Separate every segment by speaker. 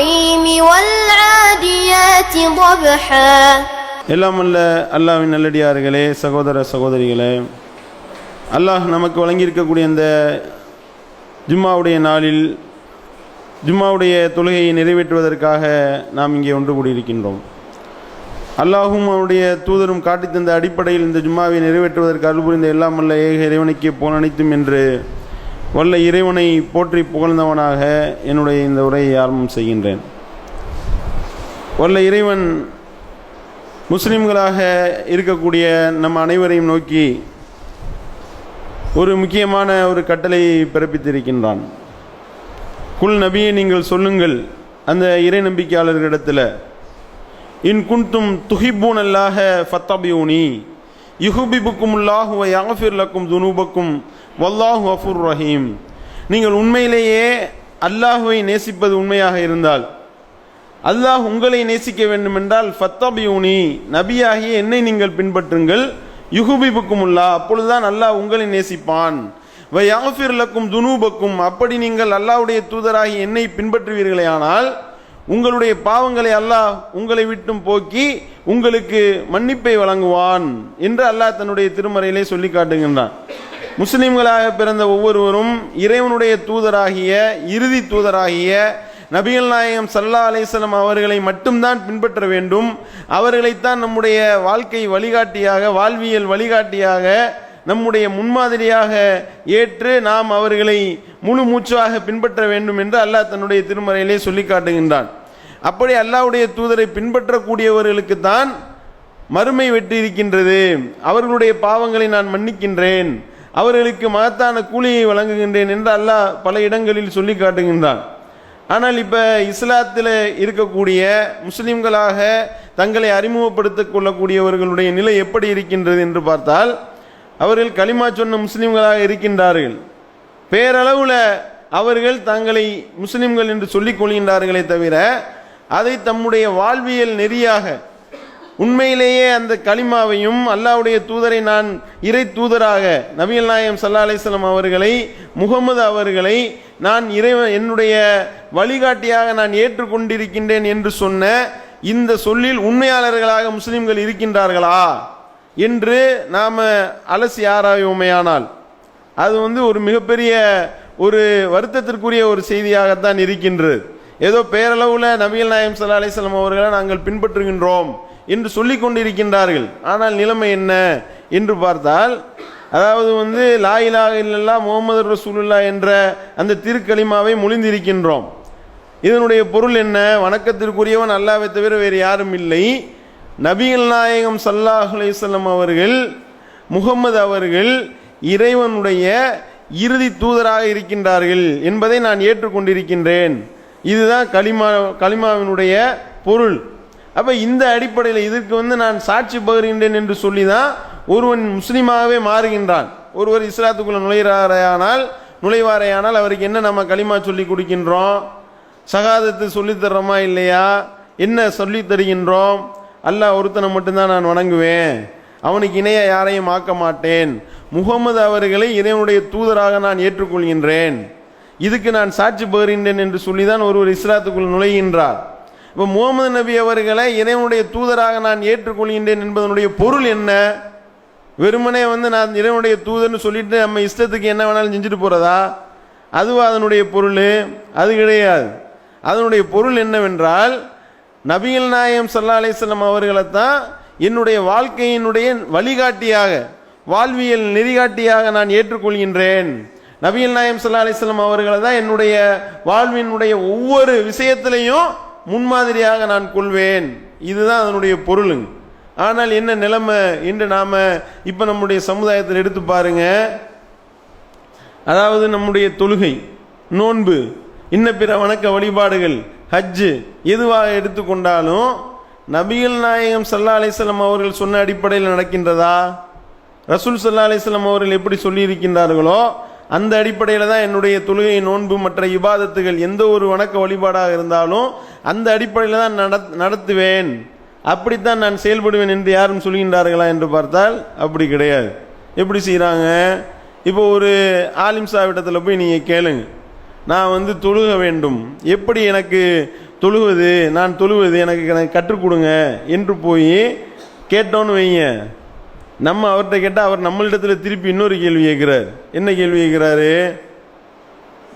Speaker 1: الجحيم والعاديات ضبحا
Speaker 2: எல்லாம் அல்ல அல்லாவின் நல்லடியார்களே சகோதர சகோதரிகளே அல்லாஹ் நமக்கு வழங்கியிருக்கக்கூடிய இந்த ஜும்மாவுடைய நாளில் ஜும்மாவுடைய தொழுகையை நிறைவேற்றுவதற்காக நாம் இங்கே ஒன்று கூடியிருக்கின்றோம் அல்லாஹும் அவனுடைய தூதரும் காட்டித் தந்த அடிப்படையில் இந்த ஜும்மாவை நிறைவேற்றுவதற்கு அருள்புரிந்த எல்லாம் அல்ல ஏக இறைவனுக்கே போல் அனைத்தும் என்று வல்ல இறைவனை போற்றி புகழ்ந்தவனாக என்னுடைய இந்த உரையை ஆரம்பம் செய்கின்றேன். வல்ல இறைவன் முஸ்லிம்களாக இருக்கக்கூடிய நம்ம அனைவரையும் நோக்கி ஒரு முக்கியமான ஒரு கட்டளை பிறப்பித்திருக்கின்றான். குல் நபியை நீங்கள் சொல்லுங்கள் அந்த இறை நம்பிக்கையாளர்களிடத்தில் இன் குன்தும் துஹிப்பூன் அல்லாஹ ஃபத்தபியூனி யுஹுபிபுக்கும் உல்லாஹுவ யாஃபிர் லக்கும் துனூபக்கும் வல்லாஹு அஃபுர் ரஹீம். நீங்கள் உண்மையிலேயே அல்லாஹுவை நேசிப்பது உண்மையாக இருந்தால் அல்லாஹ் உங்களை நேசிக்க வேண்டுமென்றால் ஃபத்தபியூனி நபியாகிய என்னை நீங்கள் பின்பற்றுங்கள். யுகுபிபுக்குமுல்லா அப்பொழுதுதான் அல்லாஹ் உங்களை நேசிப்பான். வை துனூபக்கும் அப்படி நீங்கள் அல்லாஹ்வுடைய தூதராகி என்னை பின்பற்றுவீர்களே ஆனால் உங்களுடைய பாவங்களை அல்லாஹ் உங்களை விட்டும் போக்கி உங்களுக்கு மன்னிப்பை வழங்குவான் என்று அல்லாஹ் தன்னுடைய திருமறையிலே சொல்லி காட்டுகின்றான். முஸ்லிம்களாக பிறந்த ஒவ்வொருவரும் இறைவனுடைய தூதராகிய இறுதி தூதராகிய நபிகள் நாயகம் சல்லா அலிஸ்லாம் அவர்களை மட்டும்தான் பின்பற்ற வேண்டும். அவர்களைத்தான் நம்முடைய வாழ்க்கை வழிகாட்டியாக வாழ்வியல் வழிகாட்டியாக நம்முடைய முன்மாதிரியாக ஏற்று நாம் அவர்களை முழு மூச்சாக பின்பற்ற வேண்டும் என்று அல்லாஹ் தன்னுடைய திருமறையிலே சொல்லி காட்டுகின்றான். அப்படி அல்லாஹ்வுடைய தூதரை பின்பற்றக்கூடியவர்களுக்கு தான் மறுமை வெற்றி இருக்கின்றது அவர்களுடைய பாவங்களை நான் மன்னிக்கின்றேன். அவர்களுக்கு மகத்தான கூலியை வழங்குகின்றேன் என்று அல்லாஹ் பல இடங்களில் சொல்லி காட்டுகின்றான். ஆனால் இப்போ இஸ்லாத்தில் இருக்கக்கூடிய முஸ்லிம்களாக தங்களை அறிமுகப்படுத்திக் கொள்ளக்கூடியவர்களுடைய நிலை எப்படி இருக்கின்றது என்று பார்த்தால் அவர்கள் களிமா சொன்ன முஸ்லிம்களாக இருக்கின்றார்கள். பேரளவில் அவர்கள் தங்களை முஸ்லிம்கள் என்று சொல்லிக் கொள்கின்றார்களே தவிர அதை தம்முடைய வாழ்வியல் நெறியாக உண்மையிலேயே அந்த களிமாவையும் அல்லாஹ்வுடைய தூதரை நான் இறை தூதராக நபிகள் நாயம் சல்லா அலிஸ்லாம் அவர்களை முகமது அவர்களை நான் இறைவன் என்னுடைய வழிகாட்டியாக நான் ஏற்றுக்கொண்டிருக்கின்றேன் என்று சொன்ன இந்த சொல்லில் உண்மையாளர்களாக முஸ்லிம்கள் இருக்கின்றார்களா என்று நாம் அலசி ஆராய்வோமையானால் அது வந்து ஒரு மிகப்பெரிய ஒரு வருத்தத்திற்குரிய ஒரு செய்தியாகத்தான் இருக்கின்றது. ஏதோ பேரளவில் நபிகள் நாயம் சல்லா அலிஸ்லாம் அவர்களை நாங்கள் பின்பற்றுகின்றோம். என்று சொல்லிக் கொண்டிருக்கின்றார்கள் ஆனால் நிலைமை என்ன என்று பார்த்தால் அதாவது வந்து லா இல்லல்லா முகமது ரசூலுல்லா என்ற அந்த திருக்கலிமாவை மொழிந்திருக்கின்றோம். இதனுடைய பொருள் என்ன? வணக்கத்திற்குரியவன் அல்லாவை தவிர வேறு யாரும் இல்லை. நபிகள் நாயகம் சல்லாஹ் அலையம் அவர்கள் முகமது அவர்கள் இறைவனுடைய இறுதி தூதராக இருக்கின்றார்கள் என்பதை நான் ஏற்றுக்கொண்டிருக்கின்றேன். இதுதான் களிமா களிமாவினுடைய பொருள். அப்போ இந்த அடிப்படையில் இதற்கு வந்து நான் சாட்சி பகிர்கின்றேன் என்று சொல்லி தான் ஒருவன் முஸ்லீமாகவே மாறுகின்றான். ஒருவர் இஸ்லாத்துக்குள்ளே நுழைகிறாரையானால் நுழைவாரையானால் அவருக்கு என்ன நம்ம களிமா சொல்லி கொடுக்கின்றோம்? சகாதத்து சொல்லித் தர்றோமா இல்லையா? என்ன சொல்லி தருகின்றோம்? அல்லாஹ் ஒருத்தனை மட்டும்தான் நான் வணங்குவேன். அவனுக்கு இணைய யாரையும் ஆக்க மாட்டேன். முகமது அவர்களை இறைவனுடைய தூதராக நான் ஏற்றுக்கொள்கின்றேன். இதுக்கு நான் சாட்சி பகிர்கின்றேன் என்று சொல்லி தான் ஒருவர் இஸ்லாத்துக்குள் நுழைகின்றார். இப்போ முகமது நபி அவர்களை இறைவனுடைய தூதராக நான் ஏற்றுக்கொள்கின்றேன் என்பதனுடைய பொருள் என்ன? வெறுமனே வந்து நான் இறைவனுடைய தூதர்னு சொல்லிட்டு நம்ம இஷ்டத்துக்கு என்ன வேணாலும் செஞ்சுட்டு போகிறதா அதுவா அதனுடைய பொருள்? அது கிடையாது. அதனுடைய பொருள் என்னவென்றால் நபிகள் நாயம் சல்லா அலிஸ்லாம் அவர்களை தான் என்னுடைய வாழ்க்கையினுடைய வழிகாட்டியாக வாழ்வியல் நெறிகாட்டியாக நான் ஏற்றுக்கொள்கின்றேன். நபிகள் நாயம் சல்லா அலிஸ்லாம் அவர்களை தான் என்னுடைய வாழ்வினுடைய ஒவ்வொரு விஷயத்திலையும் முன்மாதிரியாக நான் கொள்வேன். இதுதான் அதனுடைய பொருளுங்க. ஆனால் என்ன நிலைமை? என்று நாம் இப்போ நம்முடைய சமுதாயத்தில் எடுத்து பாருங்க. அதாவது நம்முடைய தொழுகை நோன்பு இன்ன பிற வணக்க வழிபாடுகள் ஹஜ்ஜு எதுவாக எடுத்துக்கொண்டாலும் நபிகள் நாயகம் சல்லா அலிஸ்லாம் அவர்கள் சொன்ன அடிப்படையில் நடக்கின்றதா? ரசூல் சல்லா அலிஸ்லாம் அவர்கள் எப்படி சொல்லியிருக்கின்றார்களோ அந்த அடிப்படையில் தான் என்னுடைய தொழுகை நோன்பு மற்ற இபாதத்துகள் எந்த ஒரு வணக்க வழிபாடாக இருந்தாலும் அந்த அடிப்படையில் தான் நட- நடத்துவேன். அப்படித்தான் நான் செயல்படுவேன் என்று யாரும் சொல்கின்றார்களா என்று பார்த்தால் அப்படி கிடையாது. எப்படி செய்கிறாங்க இப்போ ஒரு ஆலிம் சாவிடத்தில் போய் நீங்கள் கேளுங்க. நான் வந்து தொழுக வேண்டும். எப்படி எனக்கு தொழுவது? நான் தொழுவது எனக்கு எனக்கு கற்றுக் கொடுங்க என்று போய் கேட்டோன்னு வைங்க. நம்ம அவர்கிட்ட கேட்டால் அவர் நம்மளிடத்தில் திருப்பி இன்னொரு கேள்வி கேட்குறார். என்ன கேள்வி கேட்குறாரு?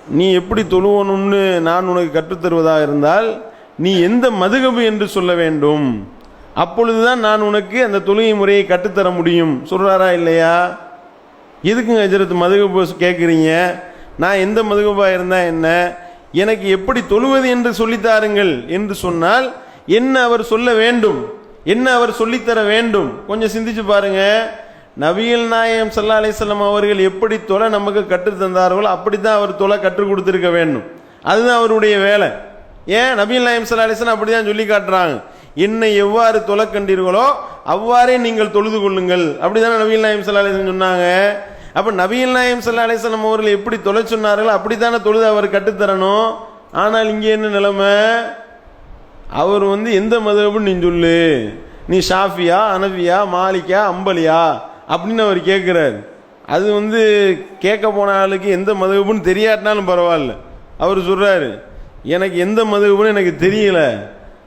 Speaker 2: நீ எப்படி தொழுவணும்னு நான் உனக்கு கற்றுத்தருவதாக இருந்தால் நீ எந்த மதுகபு என்று சொல்ல வேண்டும்? அப்பொழுதுதான் நான் உனக்கு அந்த தொழுகை முறையை கற்றுத்தர முடியும். சொல்கிறாரா இல்லையா? எதுக்குங்க ஹஜரத் மதுகபு கேட்குறீங்க? நான் எந்த மதுகபாக இருந்தால் என்ன? எனக்கு எப்படி தொழுவது என்று சொல்லித்தாருங்கள் என்று சொன்னால் என்ன அவர் சொல்ல வேண்டும்? என்ன அவர் சொல்லித்தர வேண்டும்? கொஞ்சம் சிந்திச்சு பாருங்க. நபிகள் நாயம் சல்லா அலிஸ்லாம் அவர்கள் எப்படி தொலை நமக்கு கற்றுத்தந்தார்களோ தந்தார்களோ அப்படித்தான் அவர் தொலை கற்றுக் கொடுத்துருக்க வேண்டும். அதுதான் அவருடைய வேலை. ஏன்? நபிகள் நாயம் சல்லா அலிஸ்லாம் அப்படிதான் சொல்லி காட்டுறாங்க. என்னை எவ்வாறு தொலை கண்டீர்களோ அவ்வாறே நீங்கள் தொழுது கொள்ளுங்கள். அப்படிதானே நபிகள் நாயம் சல்லா அலிஸ்லாம் சொன்னாங்க. அப்போ நபிகள் நாயம் சல்லா அலிஸ்லாம் அவர்கள் எப்படி தொலை சொன்னார்களோ அப்படித்தானே தொழுது அவர் கற்றுத்தரணும் ஆனால் இங்கே என்ன நிலைமை? அவர் வந்து எந்த மதகுன்னு நீ சொல்லு. நீ ஷாஃபியா அனபியா மாலிக்கா அம்பலியா அப்படின்னு அவர் கேட்குறாரு அது வந்து கேட்க போன ஆளுக்கு எந்த மதகுன்னு தெரியாட்டினாலும் பரவாயில்ல. அவர் சொல்கிறாரு எனக்கு எந்த மதகுன்னு எனக்கு தெரியல.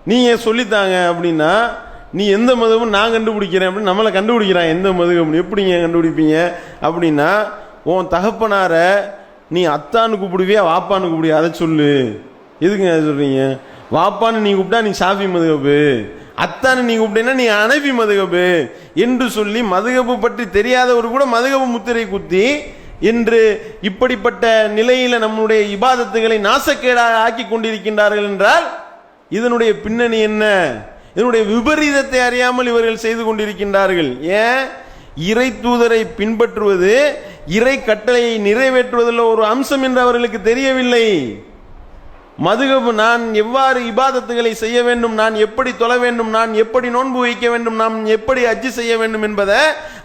Speaker 2: நீங்கள் சொல்லித்தாங்க? அப்படின்னா நீ எந்த மதகுன்னு நான் கண்டுபிடிக்கிறேன். அப்படின்னு நம்மளை கண்டுபிடிக்கிறான். எந்த மதகுன்னு எப்படிங்க கண்டுபிடிப்பீங்க? அப்படின்னா உன் தகப்பனார நீ அத்தான்னு கூப்பிடுவியா வாப்பான்னு கூப்பிடுவியா? அதை சொல்லு. எதுக்குங்க அதை வாப்பான்னு நீ கூப்பிட்டா நீ ஷாஃபி மதுகபு. அத்தான்னு நீ கூப்பிட்டேன்னா நீ அனபி மதுகபு. என்று சொல்லி மதுகபு பற்றி தெரியாதவர் கூட மதுகபு முத்திரை குத்தி என்று இப்படிப்பட்ட நிலையில் நம்முடைய இபாதத்துகளை நாசக்கேடாக ஆக்கி கொண்டிருக்கின்றார்கள் என்றால் இதனுடைய பின்னணி என்ன? இதனுடைய விபரீதத்தை அறியாமல் இவர்கள் செய்து கொண்டிருக்கின்றார்கள். ஏன்? இறை தூதரை பின்பற்றுவது இறை கட்டளையை நிறைவேற்றுவதில் ஒரு அம்சம் என்று அவர்களுக்கு தெரியவில்லை. மதுகபு நான் எவ்வாறு இபாதத்துகளை செய்ய வேண்டும்? நான் எப்படி தொழ வேண்டும்? நான் எப்படி நோன்பு வைக்க வேண்டும்? நாம் எப்படி அஜ்ஜு செய்ய வேண்டும் என்பதை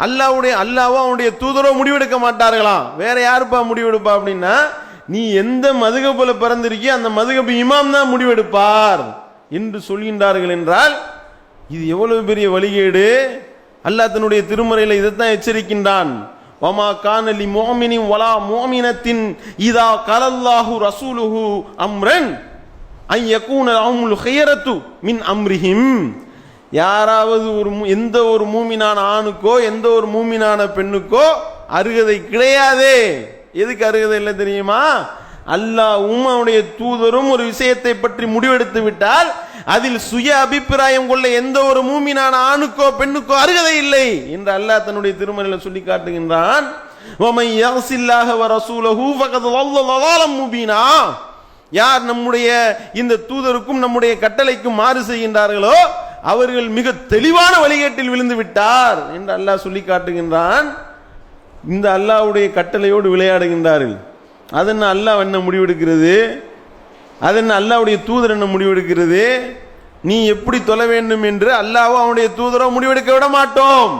Speaker 2: அல்லாவுடைய அல்லாவோ அவனுடைய தூதரோ முடிவெடுக்க மாட்டார்களாம். வேற யாருப்பா முடிவெடுப்பா அப்படின்னா நீ எந்த மதுகபுல பிறந்திருக்கியோ அந்த மதுகபு இமாம் தான் முடிவெடுப்பார் என்று சொல்கின்றார்கள் என்றால் இது எவ்வளவு பெரிய வழிகேடு? அல்லாஹ் தன்னுடைய திருமறையில் இதைத்தான் எச்சரிக்கின்றான். வமா கானலி மோமினி வலா மோமினத்தின் இதா கலல்லாஹு ரசூலுஹு அம்ரன் ஐ யகூன லஹுமுல் மின் அம்ரிஹிம் யாராவது ஒரு எந்த ஒரு மூமினான ஆணுக்கோ எந்த ஒரு மூமினான பெண்ணுக்கோ அருகதை கிடையாதே. எதுக்கு அருகதை இல்லை தெரியுமா? அல்லாஹ் அவனுடைய தூதரும் ஒரு விஷயத்தை பற்றி முடிவெடுத்து விட்டால் அதில் சுய அபிப்பிராயம் கொள்ள எந்த ஒரு மூமினான ஆணுக்கோ பெண்ணுக்கோ அருகதை இல்லை என்று அல்லாஹ் தன்னுடைய திருமணில சொல்லி காட்டுகின்றான். யார் நம்முடைய இந்த தூதருக்கும் நம்முடைய கட்டளைக்கும் மாறு செய்கின்றார்களோ அவர்கள் மிக தெளிவான வழிகேட்டில் விழுந்து விட்டார் என்று அல்லாஹ் சொல்லி காட்டுகின்றான். இந்த அல்லாவுடைய கட்டளையோடு விளையாடுகின்றார்கள். அதன் அல்லாஹ் என்ன முடிவெடுக்கிறது? அதென்ன அல்லாவுடைய தூதர் என்ன முடிவெடுக்கிறது? நீ எப்படி தொலை வேண்டும் என்று அல்லாஹ்வோ அவனுடைய தூதரோ முடிவெடுக்க விட மாட்டோம்.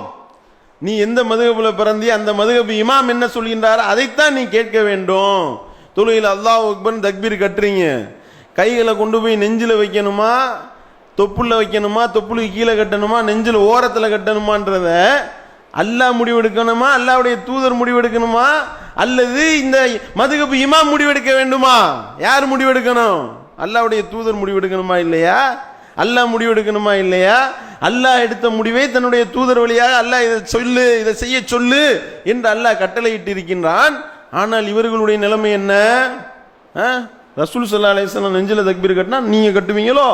Speaker 2: நீ எந்த மதுகப்பில் பிறந்தி அந்த மதுகபு இமாம் என்ன சொல்கின்றாரோ? அதைத்தான் நீ கேட்க வேண்டும். தொழுகையில் அல்லாஹ் அக்பர் தக்பீர் கட்டுறீங்க. கைகளை கொண்டு போய் நெஞ்சில் வைக்கணுமா? தொப்புளில் வைக்கணுமா? தொப்புளுக்கு கீழே கட்டணுமா? நெஞ்சில் ஓரத்தில் கட்டணுமான்றத அல்லாஹ் முடிவெடுக்கணுமா? அல்லாவுடைய தூதர் முடிவெடுக்கணுமா? அல்லது இந்த மதுகப்பு இமாம் முடிவெடுக்க வேண்டுமா? யார் முடிவெடுக்கணும்? அல்லாஹ்வுடைய தூதர் முடிவெடுக்கணுமா இல்லையா? அல்லாஹ் முடிவெடுக்கணுமா இல்லையா? அல்லாஹ் எடுத்த முடிவை தன்னுடைய தூதர் வழியாக அல்லாஹ் இதை சொல்லு இதை செய்ய சொல்லு என்று அல்லாஹ் கட்டளையிட்டு இருக்கின்றான் ஆனால் இவர்களுடைய நிலைமை என்ன? ஆ? ரசூல் சல்லா அலிஸ்லாம் நெஞ்சில தக்பீர் கட்டினா நீங்க கட்டுவீங்களோ?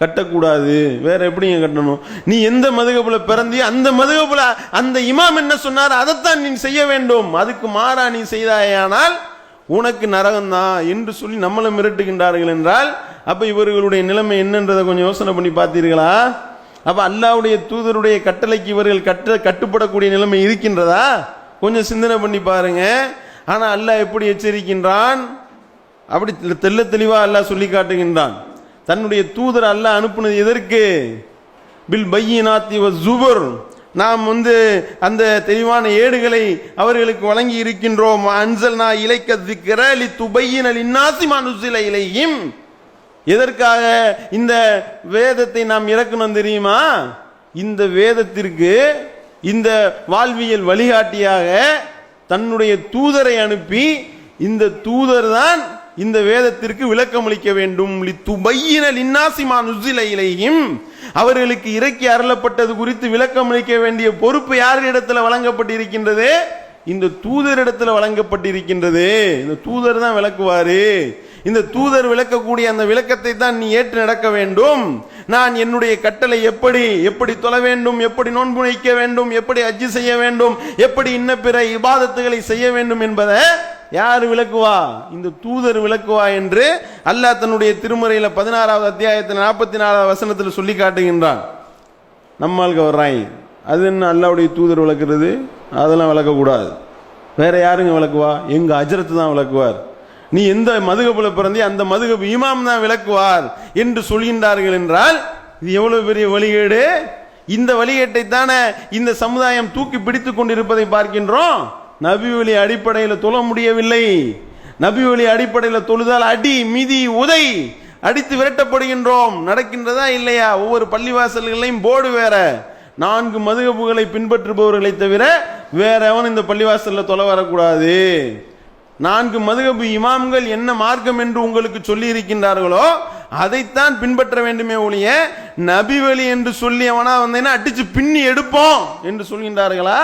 Speaker 2: கட்டக்கூடாது. வேற எப்படிங்க கட்டணும்? நீ எந்த மதுகப்புல பிறந்தி அந்த மதுகப்புல அந்த இமாம் என்ன சொன்னார்? அதைத்தான் நீ செய்ய வேண்டும். அதுக்கு மாறா நீ செய்தாயானால் உனக்கு நரகம்தான் என்று சொல்லி நம்மளை மிரட்டுகின்றார்கள் என்றால் அப்ப இவர்களுடைய நிலைமை என்னன்றதை கொஞ்சம் யோசனை பண்ணி பார்த்தீர்களா? அப்ப அல்லாவுடைய தூதருடைய கட்டளைக்கு இவர்கள் கட்ட கட்டுப்படக்கூடிய நிலைமை இருக்கின்றதா? கொஞ்சம் சிந்தனை பண்ணி பாருங்க. ஆனா அல்லாஹ் எப்படி எச்சரிக்கின்றான்? அப்படி தெள்ள தெளிவா அல்லாஹ் சொல்லி காட்டுகின்றான் தன்னுடைய தூதர் அல்ல அனுப்புனது எதற்கு? பில் பையினாத்தி ஜுபர் நாம் வந்து அந்த தெளிவான ஏடுகளை அவர்களுக்கு வழங்கி இருக்கின்றோம். அன்சல்னா இலைக்க திக்கிற லி துபையின் மனுசில இலையும் எதற்காக இந்த வேதத்தை நாம் இறக்கணும் தெரியுமா? இந்த வேதத்திற்கு இந்த வாழ்வியல் வழிகாட்டியாக தன்னுடைய தூதரை அனுப்பி இந்த தூதர் தான் இந்த வேதத்திற்கு விளக்கமளிக்க வேண்டும். லித்துபையின லின்னாசிமா நுசில அவர்களுக்கு இறக்கி அருளப்பட்டது குறித்து விளக்கமளிக்க வேண்டிய பொறுப்பு யாரிடத்துல வழங்கப்பட்டிருக்கின்றது? இந்த தூதரிடத்துல வழங்கப்பட்டிருக்கின்றது. இந்த தூதர் தான் விளக்குவாரு. இந்த தூதர் விளக்கக்கூடிய அந்த விளக்கத்தை தான் நீ ஏற்று நடக்க வேண்டும். நான் என்னுடைய கட்டளை எப்படி எப்படி தொழ வேண்டும் எப்படி நோன்பு வைக்க வேண்டும் எப்படி அஜ்ஜி செய்ய வேண்டும் எப்படி இன்ன பிற இபாதத்துகளை செய்ய வேண்டும் என்பதை யார் விளக்குவா? இந்த தூதர் விளக்குவா என்று அல்லாஹ் தன்னுடைய திருமறையில் பதினாறாவது அத்தியாயத்தில் நாற்பத்தி நாலாவது வசனத்தில் சொல்லி காட்டுகின்றான். நம்மளுக்கு வர்றாய் அது என்ன அல்லாவுடைய தூதர் விளக்குறது? அதெல்லாம் விளக்கக்கூடாது. வேற யாருங்க விளக்குவா? எங்க அஜரத்து தான் விளக்குவார். நீ எந்த மதுகப்பில் பிறந்தி அந்த மதுகப்பு இமாம் தான் விளக்குவார் என்று சொல்கின்றார்கள் என்றால் இது எவ்வளவு பெரிய வழிகேடு? இந்த வழிகேட்டை தானே இந்த சமுதாயம் தூக்கி பிடித்துக் கொண்டிருப்பதை பார்க்கின்றோம்? நபி வழி அடிப்படையில் தொழ முடியவில்லை. நபி வழி அடிப்படையில் தொழுதால் அடி மிதி உதை அடித்து விரட்டப்படுகின்றோம். நடக்கின்றதா இல்லையா? ஒவ்வொரு பள்ளிவாசல்களையும் போர்டு வேற. நான்கு மதுகப்புகளை பின்பற்றுபவர்களை தவிர வேற எவன் இந்த பள்ளிவாசலில் தொலை வரக்கூடாது. நான்கு மதுகபு இமாம்கள் என்ன மார்க்கம் என்று உங்களுக்கு சொல்லி இருக்கின்றார்களோ அதைத்தான் பின்பற்ற வேண்டுமே ஒழிய நபி வழி என்று சொல்லி அவனா வந்தேன்னா அடிச்சு பின்னி எடுப்போம் என்று சொல்கின்றார்களா?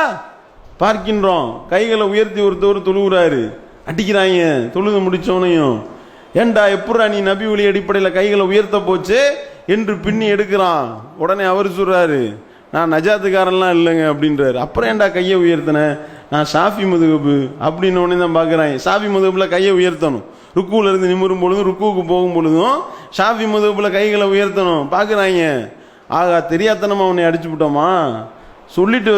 Speaker 2: பார்க்கின்றோம். கைகளை உயர்த்தி ஒருத்தவர் தொழுகிறாரு. அடிக்கிறாங்க தொழுது முடிச்சவனையும். ஏண்டா எப்படா நீ நபி ஒளி அடிப்படையில் கைகளை உயர்த்த போச்சு? என்று பின்னி எடுக்கிறான். உடனே அவர் சொல்றாரு நான் நஜாத்துக்காரன்லாம் இல்லைங்க அப்படின்றாரு. அப்புறம் ஏன்டா கையை உயர்த்தினேன் நான் ஷாஃபி முதுகுப்பு அப்படின்னு உடனே தான் பார்க்குறேன். ஷாஃபி முதுகுப்புல கையை உயர்த்தணும். ருக்குல இருந்து நிமிரும் பொழுதும் ருக்குவுக்கு போகும் பொழுதும் ஷாஃபி முதுகுப்புல கைகளை உயர்த்தணும். பார்க்குறாங்க ஆகா தெரியாதனமா உன்னை அடிச்சு விட்டோமா? சொல்லிட்டு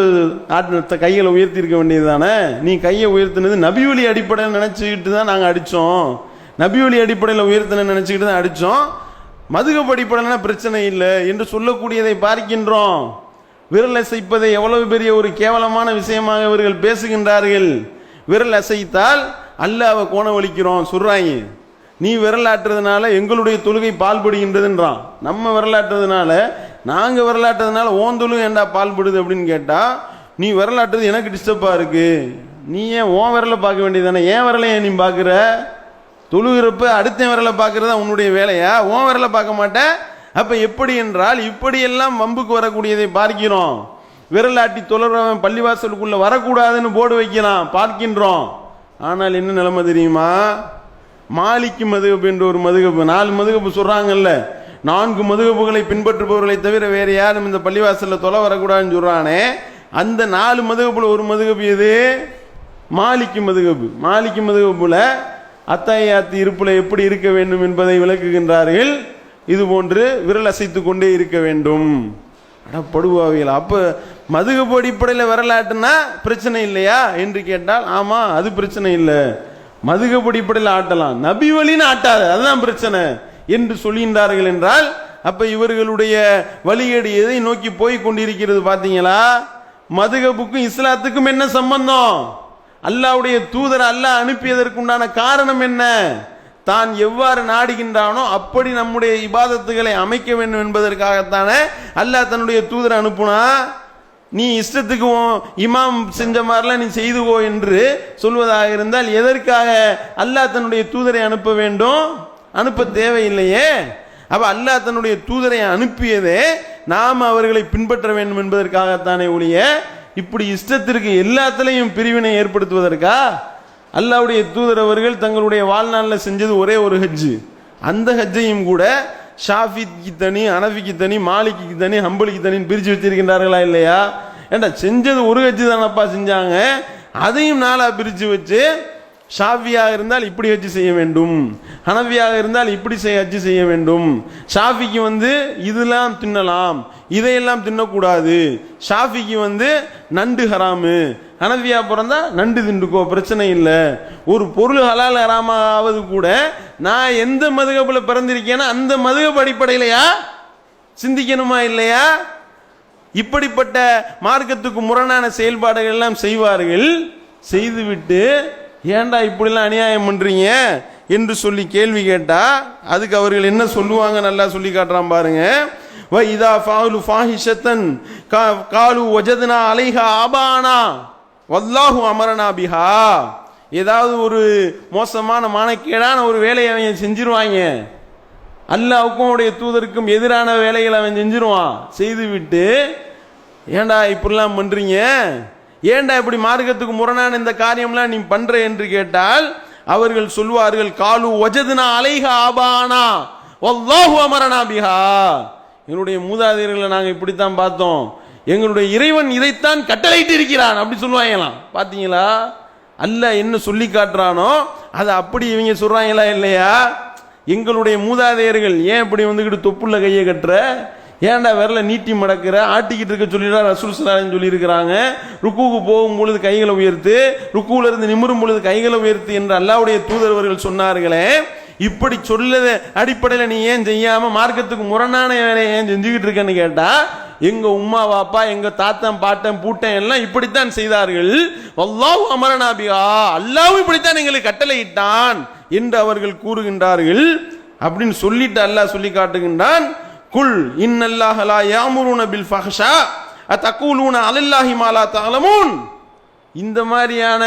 Speaker 2: ஆட்டு கைகளை உயர்த்தியிருக்க வேண்டியது தானே நீ கையை உயர்த்தினது நபிவழி அடிப்படையில் நினச்சிக்கிட்டு தான் நாங்கள் அடித்தோம் நபிவழி அடிப்படையில் உயர்த்தின நினச்சிக்கிட்டு தான் அடித்தோம் மதுகப் அடிப்படையில பிரச்சனை இல்லை என்று சொல்லக்கூடியதை பார்க்கின்றோம். விரல் அசைப்பதை எவ்வளவு பெரிய ஒரு கேவலமான விஷயமாக இவர்கள் பேசுகின்றார்கள். விரல் அசைத்தால் அல்லாவை கோணவழிக்கிறோம் சொல்கிறாங்க நீ விரலாட்டுறதுனால எங்களுடைய தொழுகை பால்படுகின்றதுன்றான். நம்ம விரலாட்டுறதுனால நாங்கள் விரலாட்டுறதுனால ஓன் ஏண்டா பால் பால்படுது அப்படின்னு கேட்டால் நீ விரலாட்டுறது எனக்கு டிஸ்டர்பாக இருக்கு. நீ ஏன் ஓன் விரலை பார்க்க வேண்டியதானே ஏன் விரலை ஏன் நீ பார்க்குற? தொழுகிறப்ப அடுத்த விரலை பார்க்கறதா உன்னுடைய வேலையா? ஓன் விரலை பார்க்க மாட்டேன் அப்போ எப்படி என்றால் இப்படியெல்லாம் வம்புக்கு வரக்கூடியதை பார்க்கிறோம். விரலாட்டி தொழுறவன் பள்ளிவாசலுக்குள்ளே வரக்கூடாதுன்னு போர்டு வைக்கலாம் பார்க்கின்றோம். ஆனால் என்ன நிலைமை தெரியுமா? மாலிக்கு மதுகப்பு என்ற ஒரு மதுகப்பு நாலு மதுகப்பு சொல்கிறாங்கல்ல நான்கு மதுகப்புகளை பின்பற்றுபவர்களை தவிர வேறு யாரும் இந்த பள்ளிவாசலில் தொலை வரக்கூடாதுன்னு சொல்கிறானே அந்த நாலு மதுகப்புல ஒரு மதுகப்பு எது? மாலிக்கு மதுகப்பு. மாலிக்கு மதுகப்புல அத்தாயாத்து இருப்பில் எப்படி இருக்க வேண்டும் என்பதை விளக்குகின்றார்கள். இது போன்று விரல் அசைத்து கொண்டே இருக்க வேண்டும். ஆனால் படுவாவிகள் அப்போ மதுகப்பு அடிப்படையில் விரலாட்டுனா பிரச்சனை இல்லையா என்று கேட்டால் ஆமாம் அது பிரச்சனை இல்லை. மதுகப்பு அடிப்படையில் ஆட்டலாம். நபி வழின்னு ஆட்டாது அதுதான் பிரச்சனை. என்று சொல்கின்றார்கள் என்றால் அப்ப இவர்களுடைய வழிகேடு எதை நோக்கி போய் கொண்டிருக்கிறது பாத்தீங்களா மதுகபுக்கும் இஸ்லாத்துக்கும் என்ன சம்பந்தம்? அல்லாவுடைய தூதர் அல்லாஹ் அனுப்பியதற்குண்டான காரணம் என்ன? தான் எவ்வாறு நாடுகின்றானோ அப்படி நம்முடைய இபாதத்துகளை அமைக்க வேண்டும் என்பதற்காகத்தானே அல்லாஹ் தன்னுடைய தூதரை அனுப்புனா? நீ இஷ்டத்துக்கு உன் இமாம் செஞ்ச மாதிரிலாம் நீ செய்துவோ என்று சொல்வதாக இருந்தால் எதற்காக அல்லாஹ் தன்னுடைய தூதரை அனுப்ப வேண்டும்? அனுப்ப தேவையில்லையே. அப்போ அல்லாஹ் தன்னுடைய தூதரை அனுப்பியதே நாம் அவர்களை பின்பற்ற வேண்டும் என்பதற்காகத்தானே ஒழிய இப்படி இஷ்டத்திற்கு எல்லாத்திலையும் பிரிவினை ஏற்படுத்துவதற்கா? அல்லாவுடைய தூதர் அவர்கள் தங்களுடைய வாழ்நாளில் செஞ்சது ஒரே ஒரு ஹஜ்ஜு. அந்த ஹஜ்ஜையும் கூட ஷாஃபிக்கு தனி அனஃபிக்கு தனி மாலிக்கு தனி ஹம்பலிக்கு தனின்னு பிரித்து வச்சிருக்கின்றார்களா இல்லையா? ஏண்டா செஞ்சது ஒரு ஹஜ்ஜு தானப்பா செஞ்சாங்க. அதையும் நாளாக பிரித்து வச்சு ஷாஃபியாக இருந்தால் இப்படி ஹஜ்ஜு செய்ய வேண்டும். ஹனவியாக இருந்தால் இப்படி செய் ஹஜ்ஜு செய்ய வேண்டும். ஷாஃபிக்கு வந்து இதெல்லாம் தின்னலாம். இதையெல்லாம் தின்னக்கூடாது. ஷாஃபிக்கு வந்து நண்டு ஹராமு. ஹனவியா பிறந்தா நண்டு திண்டுக்கோ பிரச்சனை இல்லை. ஒரு பொருள் ஹலால் ஹராமாவது கூட நான் எந்த மதுகப்பில் பிறந்திருக்கேன்னா அந்த மதுகப் அடிப்படையிலையா? சிந்திக்கணுமா இல்லையா? இப்படிப்பட்ட மார்க்கத்துக்கு முரணான செயல்பாடுகள் எல்லாம் செய்வார்கள். செய்துவிட்டு ஏண்டா இப்படிலாம் அநியாயம் பண்ணுறீங்க என்று சொல்லி கேள்வி கேட்டால் அதுக்கு அவர்கள் என்ன சொல்லுவாங்க நல்லா சொல்லி காட்டுறான் பாருங்க. வ இதா ஃபாலு ஃபாஹிஷத்தன் கா- காலு ஒஜதுனா அலைஹா ஆபானா வல்லாஹு அமரனா பிஹா. ஏதாவது ஒரு மோசமான மானக்கேடான ஒரு வேலையை அவன் செஞ்சிருவாங்க. அல்லாவுக்கும் அவருடைய தூதருக்கும் எதிரான வேலைகளை அவன் செஞ்சிருவான். செய்துவிட்டு ஏண்டா இப்படிலாம் பண்ணுறீங்க ஏன்டா இப்படி மார்க்கத்துக்கு முரணான இந்த காரியம்லாம் நீ பண்ற என்று கேட்டால் அவர்கள் சொல்வார்கள் காலு ஒஜதுனா அலைக ஆபானா வல்லாஹு அமரனா பிஹா. எங்களுடைய மூதாதையர்களை நாங்கள் இப்படித்தான் பார்த்தோம். எங்களுடைய இறைவன் இதைத்தான் கட்டளையிட்டு இருக்கிறான் அப்படி சொல்லுவாங்களாம். பார்த்தீங்களா? அல்ல என்ன சொல்லி காட்டுறானோ அதை அப்படி இவங்க சொல்கிறாங்களா இல்லையா? எங்களுடைய மூதாதையர்கள் ஏன் இப்படி வந்துக்கிட்டு தொப்புள்ள கையை கட்டுற? ஏன்டா விரல நீட்டி மடக்கிற? ஆட்டிக்கிட்டு இருக்க சொல்லிடா ரசூல் சலான்னு சொல்லியிருக்கிறாங்க. ருக்குவுக்கு போகும் பொழுது கைகளை உயர்த்து ருக்குவில் இருந்து நிமிரும் பொழுது கைகளை உயர்த்து என்று அல்லாவுடைய தூதர்வர்கள் சொன்னார்களே இப்படி சொல்லத அடிப்படையில் நீ ஏன் செய்யாம மார்க்கத்துக்கு முரணான வேலையை ஏன் செஞ்சுக்கிட்டு இருக்கன்னு கேட்டா எங்க உம்மா வாப்பா எங்க தாத்தன் பாட்டன் பூட்டன் எல்லாம் இப்படித்தான் செய்தார்கள். அல்லாஹ் அமரநாபியா அல்லாஹ் இப்படித்தான் எங்களுக்கு கட்டளையிட்டான் என்று அவர்கள் கூறுகின்றார்கள். அப்படின்னு சொல்லிட்டு அல்லாஹ் சொல்லி காட்டுகின்றான். குல் இன்னல்லாஹ லா யாமுருன பில் ஃபஹ்ஷா அத்தகூலூன அலல்லாஹி மாலா தாலமூன் இந்த மாதிரியான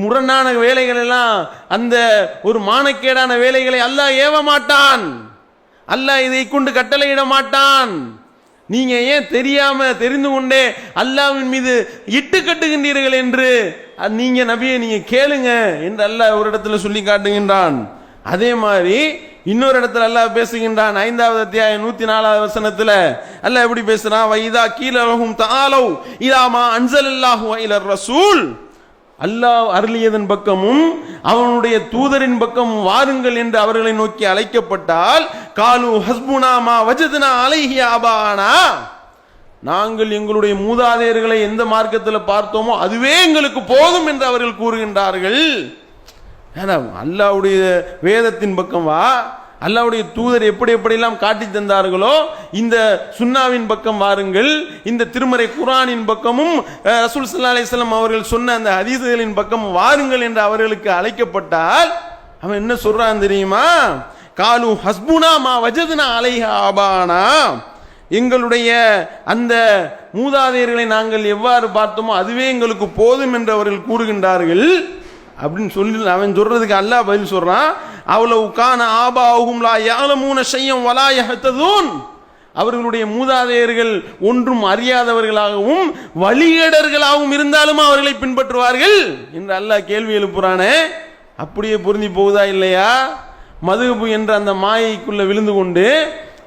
Speaker 2: முரணான வேலைகள் எல்லாம் அந்த ஒரு மானக்கேடான வேலைகளை அல்லாஹ் ஏவ மாட்டான் அல்லாஹ் இதை கொண்டு கட்டளையிட மாட்டான். நீங்க ஏன் தெரியாம தெரிந்து கொண்டே அல்லாஹ்வின் மீது இட்டு கட்டுகின்றீர்கள் என்று நீங்க நபியை நீங்க கேளுங்க என்று அல்லாஹ் ஒரு இடத்துல சொல்லி காட்டுகின்றான். அதே மாதிரி இன்னொரு இடத்துல அல்லாஹ் பேசுகின்றான் ஐந்தாவது அத்தியாயம் நூத்தி நாலாவது வசனத்துல அல்லாஹ் எப்படி பேசுறான்? வைதா கீழகும் தாலவ் இதாமா அன்சலல்லாஹு இலர் ரசூல். அல்லாஹ் அருளியதன் பக்கமும் அவனுடைய தூதரின் பக்கமும் வாருங்கள் என்று அவர்களை நோக்கி அழைக்கப்பட்டால் காலு ஹஸ்புனாமா வஜதுனா அலைஹி ஆபானா நாங்கள் எங்களுடைய மூதாதையர்களை எந்த மார்க்கத்தில் பார்த்தோமோ அதுவே எங்களுக்கு போதும் என்று அவர்கள் கூறுகின்றார்கள். ஏன்னா அல்லாவுடைய வேதத்தின் பக்கம் வா. அல்லாவுடைய தூதர் எப்படி எப்படியெல்லாம் காட்டி தந்தார்களோ இந்த சுன்னாவின் பக்கம் வாருங்கள். இந்த திருமறை குரானின் பக்கமும் ரசூல் சல்லா அலிஸ்லாம் அவர்கள் சொன்ன அந்த ஹதீசுகளின் பக்கம் வாருங்கள் என்று அவர்களுக்கு அழைக்கப்பட்டால் அவன் என்ன சொல்றான் தெரியுமா? காலு ஹஸ்புனா மா வஜதுனா அலைஹா ஆபானா எங்களுடைய அந்த மூதாதையர்களை நாங்கள் எவ்வாறு பார்த்தோமோ அதுவே எங்களுக்கு போதும் என்று அவர்கள் கூறுகின்றார்கள். அப்படின்னு சொல்லி அவன் சொல்றதுக்கு அல்லாஹ் பதில் சொல்றான். அவ்வளவு கான ஆபா ஆகும்லா யாலமூன ஷையம் வலாயகத்ததூன் அவர்களுடைய மூதாதையர்கள் ஒன்றும் அறியாதவர்களாகவும் வழிகேடர்களாகவும் இருந்தாலும் அவர்களை பின்பற்றுவார்கள்? என்று அல்லாஹ் கேள்வி எழுப்புறானே. அப்படியே பொருந்தி போகுதா இல்லையா? மதுகபு என்ற அந்த மாயைக்குள்ள விழுந்து கொண்டு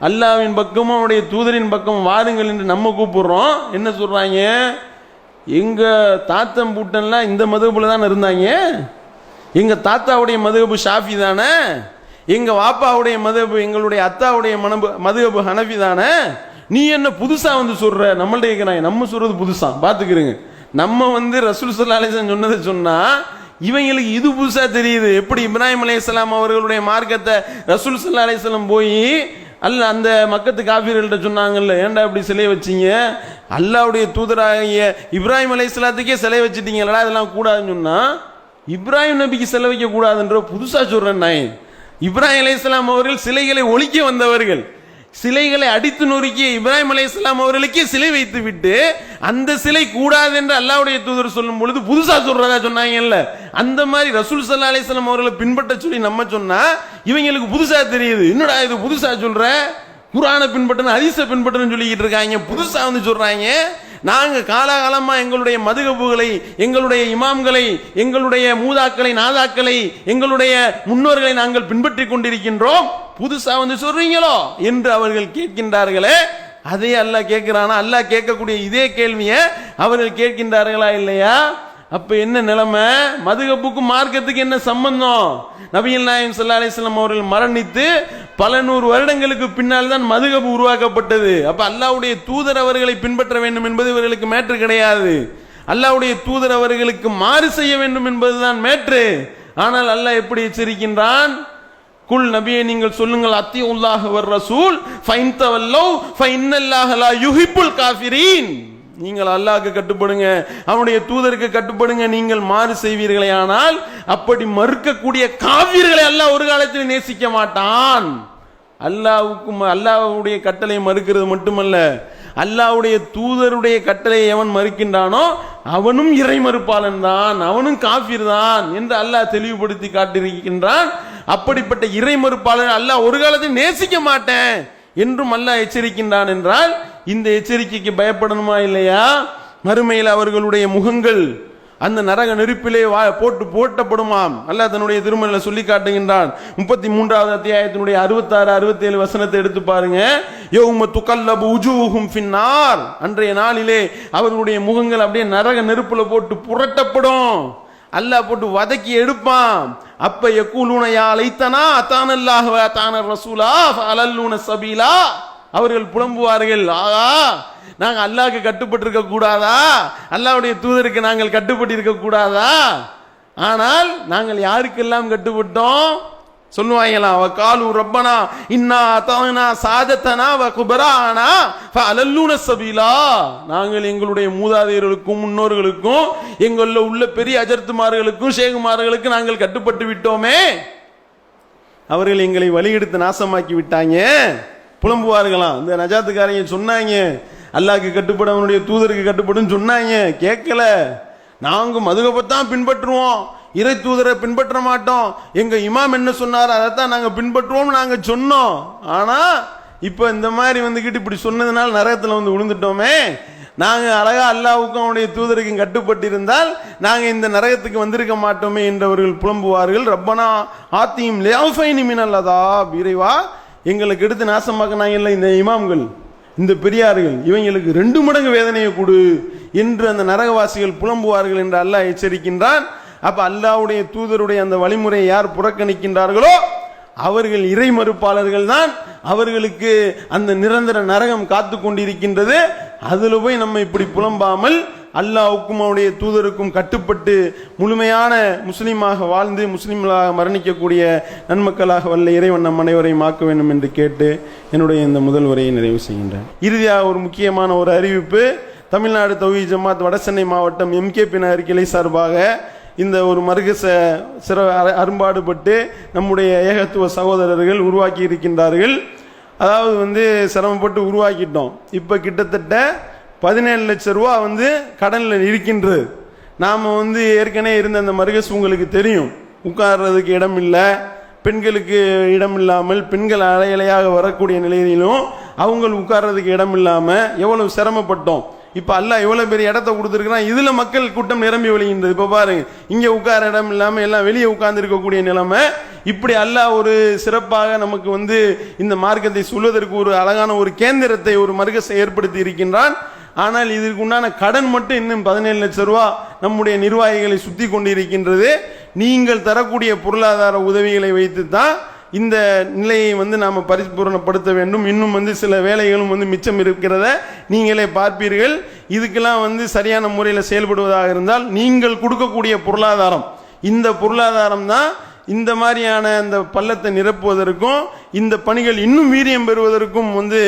Speaker 2: அல்லாவின் பக்கமும் அவனுடைய தூதரின் பக்கம் வாருங்கள் என்று நம்ம கூப்பிடுறோம். என்ன சொல்றாங்க? எங்கள் தாத்தன் பூட்டன்லாம் இந்த மதுகபுல தானே இருந்தாங்க? எங்கள் தாத்தாவுடைய மதுகப்பு ஷாஃபி தானே? எங்கள் வாப்பாவுடைய மதுகப்பு எங்களுடைய அத்தாவுடைய மனபு மதுகப்பு ஹனஃபி தானே? நீ என்ன புதுசாக வந்து சொல்கிற நம்மள்ட்ட கேட்குறாங்க நம்ம சொல்கிறது புதுசாக பாத்துக்கிறங்க. நம்ம வந்து ரசூல் சல்லா சொன்னதை சொன்னால் இவங்களுக்கு இது புதுசாக தெரியுது. எப்படி இப்ராஹிம் அலையாம் அவர்களுடைய மார்க்கத்தை ரசூல் சல்லா அலையம் போய் அல்ல அந்த மக்கத்து காபீர்கள்ட்ட சொன்னாங்கல்ல ஏன்டா இப்படி சிலை வச்சீங்க? அல்லாவுடைய தூதராகிய இப்ராஹிம் அலைஹிஸ்ஸலாத்துக்கே சிலை வச்சிட்டீங்களடா இதெல்லாம் கூடாதுன்னு சொன்னால் இப்ராஹிம் நபிக்கு சிலை வைக்க கூடாதுன்ற புதுசாக சொல்கிறேன் நான். இப்ராஹிம் அலைஹிஸ்ஸலாம் அவர்கள் சிலைகளை ஒழிக்க வந்தவர்கள். சிலைகளை அடித்து நொறுக்கிய இப்ராஹிம் அலைஹிஸ்ஸலாம் அவர்களுக்கே சிலை வைத்து விட்டு அந்த சிலை கூடாது என்று அல்லாவுடைய தூதர் சொல்லும் பொழுது புதுசா சொல்றதா சொன்னாங்கல்ல? அந்த மாதிரி ரசூல் சல்லா அலிஸ்லாம் அவர்களை பின்பற்ற சொல்லி நம்ம சொன்னா இவங்களுக்கு புதுசா தெரியுது. என்னடா இது புதுசா சொல்ற? குரானை பின்பற்றணும் அதிச பின்பற்றணும் சொல்லிக்கிட்டு இருக்காங்க. புதுசா வந்து சொல்றாங்க. நாங்கள் காலாகாலமாக எங்களுடைய மதுகபுகளை எங்களுடைய இமாம்களை எங்களுடைய மூதாக்களை நாதாக்களை எங்களுடைய முன்னோர்களை நாங்கள் பின்பற்றி கொண்டிருக்கின்றோம். புதுசா வந்து சொல்றீங்களோ என்று அவர்கள் கேட்கின்றார்களே. அதே அல்லாஹ் கேட்கிறானா? அல்லாஹ் கேட்கக்கூடிய இதே கேள்வியை அவர்கள் கேட்கின்றார்களா இல்லையா? அப்ப என்ன நிலைமை? மதுகப்புக்கும் மார்க்கத்துக்கு என்ன சம்பந்தம்? நபிகள் நாயம் சல்லா அலிஸ்லாம் அவர்கள் மரணித்து பல நூறு வருடங்களுக்கு பின்னால் தான் மதுகப்பு உருவாக்கப்பட்டது. அப்ப அல்லாவுடைய தூதர் அவர்களை பின்பற்ற வேண்டும் என்பது இவர்களுக்கு மேற்று கிடையாது. அல்லாஹ்வுடைய தூதர் அவர்களுக்கு மாறு செய்ய வேண்டும் என்பதுதான் மேற்று. ஆனால் அல்லாஹ் எப்படி எச்சரிக்கின்றான்? குல் நபியை நீங்கள் சொல்லுங்கள் அத்தி உல்லாஹ் வர் ரசூல் ஃபைன் தவல்லோ ஃபைன்னல்லாஹ் லா யுஹிப்புல் காஃபிரீன். நீங்கள் அல்லாஹ்க்கு கட்டுப்படுங்க அவனுடைய தூதருக்கு கட்டுப்படுங்க நீங்கள் மாறு செய்வீர்களே ஆனால் அப்படி மறுக்கக்கூடிய காவியர்களை அல்லாஹ் ஒரு காலத்தில் நேசிக்க மாட்டான். அல்லாஹ்வுக்கும் அல்லாஹ்வுடைய கட்டளை மறுக்கிறது மட்டுமல்ல அல்லாஹ்வுடைய தூதருடைய கட்டளையை எவன் மறுக்கின்றானோ அவனும் இறை மறுப்பாளன் தான் அவனும் காஃபிர் தான் என்று அல்லாஹ் தெளிவுபடுத்தி காட்டியிருக்கின்றான். அப்படிப்பட்ட இறை மறுப்பாளன் அல்லாஹ் ஒரு காலத்தில் நேசிக்க மாட்டேன். என்றும் அல்லாஹ் எச்சரிக்கின்றான் என்றால் இந்த எச்சரிக்கைக்கு பயப்படணுமா இல்லையா? மறுமையில் அவர்களுடைய முகங்கள் அந்த நரக நெருப்பிலே வா போட்டு போட்டப்படுமாம். அல்ல தன்னுடைய திருமணில் சொல்லி காட்டுகின்றான். முப்பத்தி மூன்றாவது அத்தியாயத்தினுடைய அறுபத்தாறு அறுபத்தேழு வசனத்தை எடுத்து பாருங்க. யோகும துக்கல்லபு உஜூஹும் ஃபின்னார். அன்றைய நாளிலே அவர்களுடைய முகங்கள் அப்படியே நரக நெருப்புல போட்டு புரட்டப்படும். அல்லாஹ் போட்டு வதக்கி எடுப்பான். அப்ப எக்கூலூனையா அழைத்தனா லைத்தனா தான வ ரசூலா அலல்லூன சபீலா. அவர்கள் புலம்புவார்கள். ஆகா நாங்கள் அல்லாவுக்கு கட்டுப்பட்டு இருக்க கூடாதா? அல்லாவுடைய தூதருக்கு நாங்கள் கட்டுப்பட்டு இருக்க கூடாதா? ஆனால் நாங்கள் யாருக்கெல்லாம் கட்டுப்பட்டோம்? சொல்லுவாங்களா அவ காலு ரப்பனா இன்னா அத்தானா சாதத்தனா வ குபரானா ஃபஅலல்லூன சபீலா. நாங்கள் எங்களுடைய மூதாதையர்களுக்கும் முன்னோர்களுக்கும் எங்களில் உள்ள பெரிய அஜர்த்துமார்களுக்கும் ஷேகுமார்களுக்கும் நாங்கள் கட்டுப்பட்டு விட்டோமே. அவர்கள் எங்களை வழியெடுத்து நாசமாக்கி விட்டாங்க. புலம்புவார்களாம் இந்த நஜாத்துக்காரங்க சொன்னாங்க. அல்லாக்கு கட்டுப்படும் அவனுடைய தூதருக்கு கட்டுப்படும் சொன்னாங்க. கேட்கல. நாங்கள் மதுகப்பத்தான் பின்பற்றுவோம். இறை தூதரை பின்பற்ற மாட்டோம். எங்க இமாம் என்ன சொன்னார் அதைத்தான் நாங்கள் பின்பற்றுவோம் நாங்கள் சொன்னோம். ஆனா இப்போ இந்த மாதிரி வந்துக்கிட்டு இப்படி சொன்னதுனால நரகத்தில் வந்து விழுந்துட்டோமே. நாங்கள் அழகா அல்லாவுக்கும் அவனுடைய தூதருக்கும் கட்டுப்பட்டு இருந்தால் இந்த நரகத்துக்கு வந்திருக்க மாட்டோமே என்றவர்கள் புலம்புவார்கள். ரப்பனா ஆத்தியும் லேஃபைனி மினல்லதா இறைவா எங்களுக்கு எடுத்து நாசமாக்கினாங்கல்ல இந்த இமாம்கள் இந்த பெரியார்கள். இவங்களுக்கு ரெண்டு மடங்கு வேதனையை கொடு என்று அந்த நரகவாசிகள் புலம்புவார்கள் என்று அல்லாஹ் எச்சரிக்கின்றான். அப்போ அல்லாஹ்வுடைய தூதருடைய அந்த வழிமுறையை யார் புறக்கணிக்கின்றார்களோ அவர்கள் இறை மறுப்பாளர்கள் தான். அவர்களுக்கு அந்த நிரந்தர நரகம் காத்து கொண்டிருக்கின்றது அதில் போய் நம்ம இப்படி புலம்பாமல் அல்லாவுக்கும் அவனுடைய தூதருக்கும் கட்டுப்பட்டு முழுமையான முஸ்லீமாக வாழ்ந்து முஸ்லீம்களாக மரணிக்கக்கூடிய நன்மக்களாக வல்ல இறைவன் நம் அனைவரையும் ஆக்க வேண்டும் என்று கேட்டு என்னுடைய இந்த முதல் உரையை நிறைவு செய்கின்றேன். இறுதியாக ஒரு முக்கியமான ஒரு அறிவிப்பு. தமிழ்நாடு தொகுதி ஜமாத் வடசென்னை மாவட்டம் எம்கேபி நகர் கிளை சார்பாக இந்த ஒரு மருகச சிற அ- அரும்பாடுபட்டு நம்முடைய ஏகத்துவ சகோதரர்கள் உருவாக்கி இருக்கின்றார்கள். அதாவது வந்து சிரமப்பட்டு உருவாக்கிட்டோம். இப்போ கிட்டத்தட்ட பதினேழு லட்சம் ரூபா வந்து கடனில் இருக்கின்றது. நாம் வந்து ஏற்கனவே இருந்த அந்த மருகசு உங்களுக்கு தெரியும். உட்கார்றதுக்கு இடம் இல்லை பெண்களுக்கு இடம் இல்லாமல் பெண்கள் அலையலையாக வரக்கூடிய நிலையிலும் அவங்க உட்கார்றதுக்கு இடம் இல்லாமல் எவ்வளவு சிரமப்பட்டோம். இப்போ அல்லாஹ் எவ்வளோ பெரிய இடத்த கொடுத்துருக்குறான்? இதில் மக்கள் கூட்டம் நிரம்பி வழிகின்றது இப்போ பாருங்க இங்கே உட்கார இடம் இல்லாமல் எல்லாம் வெளியே உட்கார்ந்து இருக்கக்கூடிய நிலைமை. இப்படி அல்லாஹ் ஒரு சிறப்பாக நமக்கு வந்து இந்த மார்க்கத்தை சொல்வதற்கு ஒரு அழகான ஒரு கேந்திரத்தை ஒரு மருகசை ஏற்படுத்தி இருக்கின்றான். ஆனால் இதற்கு உண்டான கடன் மட்டும் இன்னும் பதினேழு லட்சம் ரூபா நம்முடைய நிர்வாகிகளை சுத்தி கொண்டிருக்கின்றது. நீங்கள் தரக்கூடிய பொருளாதார உதவிகளை வைத்து தான் இந்த நிலையை வந்து நாம் பரிபூரணப்படுத்த வேண்டும். இன்னும் வந்து சில வேலைகளும் வந்து மிச்சம் இருக்கிறத நீங்களே பார்ப்பீர்கள். இதுக்கெல்லாம் வந்து சரியான முறையில் செயல்படுவதாக இருந்தால் நீங்கள் கொடுக்கக்கூடிய பொருளாதாரம். இந்த பொருளாதாரம் தான் இந்த மாதிரியான அந்த பள்ளத்தை நிரப்புவதற்கும் இந்த பணிகள் இன்னும் வீரியம் பெறுவதற்கும் வந்து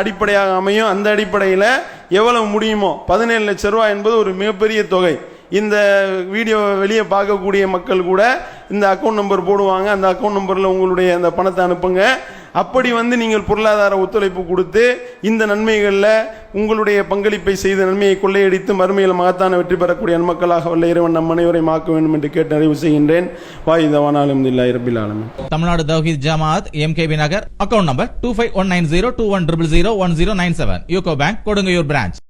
Speaker 2: அடிப்படையாக அமையும். அந்த அடிப்படையில் எவ்வளவு முடியுமோ பதினேழு லட்சம் ரூபாய் என்பது ஒரு மிகப்பெரிய தொகை. இந்த வீடியோ வெளியே பார்க்கக்கூடிய மக்கள் கூட இந்த அக்கௌண்ட் நம்பர் போடுவாங்க. அந்த அக்கௌண்ட் நம்பரில் உங்களுடைய அந்த பணத்தை அனுப்புங்க. அப்படி வந்து நீங்கள் பொருளாதார ஒத்துழைப்பு கொடுத்து இந்த நன்மைகளில் உங்களுடைய பங்களிப்பை செய்த நன்மையை கொள்ளையடித்து மறுமையில் மகத்தான வெற்றி பெறக்கூடிய நன்மக்களாக வல்ல இறைவன் நம் அனைவரையும் ஆக்க வேண்டும் என்று கேட்டு அறிவு செய்கின்றேன். வாயுதவானாலும் இல்லை இரபில்
Speaker 3: Tamil Nadu Thowheed Jamath MKB Nagar. Account number two five one nine zero two one triple zero one zero nine seven UCO bank Kodungaiyur branch